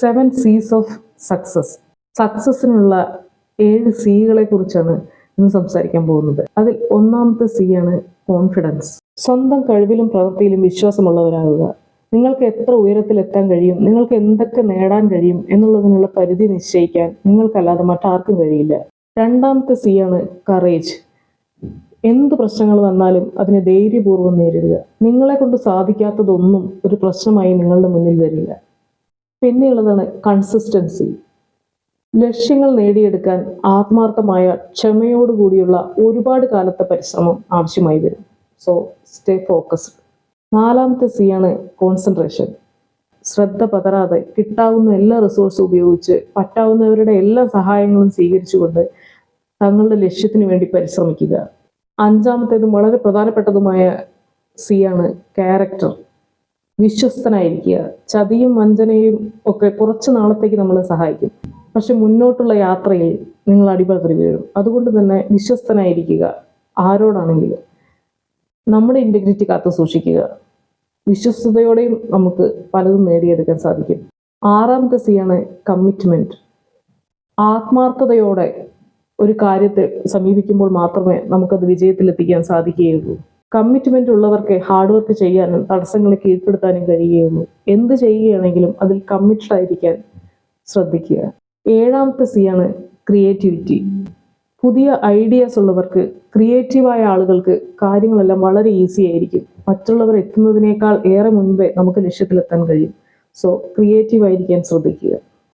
Seven Cs of success സക്സസ്സിനുള്ള ഏഴ് സീകളെ കുറിച്ചാണ് ഇന്ന് സംസാരിക്കാൻ പോകുന്നത്. അതിൽ ഒന്നാമത്തെ സി ആണ് കോൺഫിഡൻസ് സ്വന്തം കഴിവിലും പ്രവൃത്തിയിലും വിശ്വാസമുള്ളവരാകുക. നിങ്ങൾക്ക് എത്ര ഉയരത്തിൽ എത്താൻ കഴിയും നിങ്ങൾക്ക് എന്തൊക്കെ നേടാൻ കഴിയും എന്നുള്ളതിനുള്ള പരിധി നിശ്ചയിക്കാൻ നിങ്ങൾക്കല്ലാതെ മറ്റാർക്കും കഴിയില്ല. രണ്ടാമത്തെ സി ആണ് കറേജ് എന്ത് പ്രശ്നങ്ങൾ വന്നാലും അതിനെ ധൈര്യപൂർവം നേരിടുക. നിങ്ങളെ കൊണ്ട് സാധിക്കാത്തതൊന്നും ഒരു പ്രശ്നമായി നിങ്ങളുടെ മുന്നിൽ വരില്ല. പിന്നെയുള്ളതാണ് കൺസിസ്റ്റൻസി ലക്ഷ്യങ്ങൾ നേടിയെടുക്കാൻ ആത്മാർത്ഥമായ ക്ഷമയോടുകൂടിയുള്ള ഒരുപാട് കാലത്തെ പരിശ്രമം ആവശ്യമായി വരും. സോ സ്റ്റേ ഫോക്കസ്ഡ് നാലാമത്തെ സി ആണ് കോൺസെൻട്രേഷൻ ശ്രദ്ധ പതറാതെ കിട്ടാവുന്ന എല്ലാ റിസോഴ്സും ഉപയോഗിച്ച് പറ്റാവുന്നവരുടെ എല്ലാ സഹായങ്ങളും സ്വീകരിച്ചുകൊണ്ട് തങ്ങളുടെ ലക്ഷ്യത്തിന് വേണ്ടി പരിശ്രമിക്കുക. അഞ്ചാമത്തേതും വളരെ പ്രധാനപ്പെട്ടതുമായ സി ആണ് ക്യാരക്ടർ വിശ്വസ്തനായിരിക്കുക. ചതിയും വഞ്ചനയും ഒക്കെ കുറച്ച് നാളത്തേക്ക് നമ്മളെ സഹായിക്കും. പക്ഷെ മുന്നോട്ടുള്ള യാത്രയിൽ നിങ്ങൾ അടിപതറി വീഴും. അതുകൊണ്ട് തന്നെ വിശ്വസ്തനായിരിക്കുക. ആരോടാണെങ്കിലും നമ്മുടെ ഇന്റഗ്രിറ്റി കാത്തു സൂക്ഷിക്കുക. വിശ്വസ്തയോടെയും നമുക്ക് പലതും നേടിയെടുക്കാൻ സാധിക്കും. ആറാമത്തെ സി ആണ് കമ്മിറ്റ്മെന്റ് ആത്മാർത്ഥതയോടെ ഒരു കാര്യത്തെ സമീപിക്കുമ്പോൾ മാത്രമേ നമുക്കത് വിജയത്തിലെത്തിക്കാൻ സാധിക്കുകയുള്ളൂ. കമ്മിറ്റ്മെന്റ് ഉള്ളവർക്ക് ഹാർഡ് വർക്ക് ചെയ്യാനും തടസ്സങ്ങളെ കീഴ്പ്പെടുത്താനും കഴിയുകയുള്ളൂ. എന്ത് ചെയ്യുകയാണെങ്കിലും അതിൽ കമ്മിറ്റഡ് ആയിരിക്കാൻ ശ്രദ്ധിക്കുക. ഏഴാമത്തെ സി ആണ് ക്രിയേറ്റിവിറ്റി പുതിയ ഐഡിയാസ് ഉള്ളവർക്ക് ക്രിയേറ്റീവായ ആളുകൾക്ക് കാര്യങ്ങളെല്ലാം വളരെ ഈസി ആയിരിക്കും. മറ്റുള്ളവർ എത്തുന്നതിനേക്കാൾ ഏറെ മുൻപേ നമുക്ക് ലക്ഷ്യത്തിലെത്താൻ കഴിയും. സോ ക്രിയേറ്റീവ് ആയിരിക്കാൻ ശ്രദ്ധിക്കുക.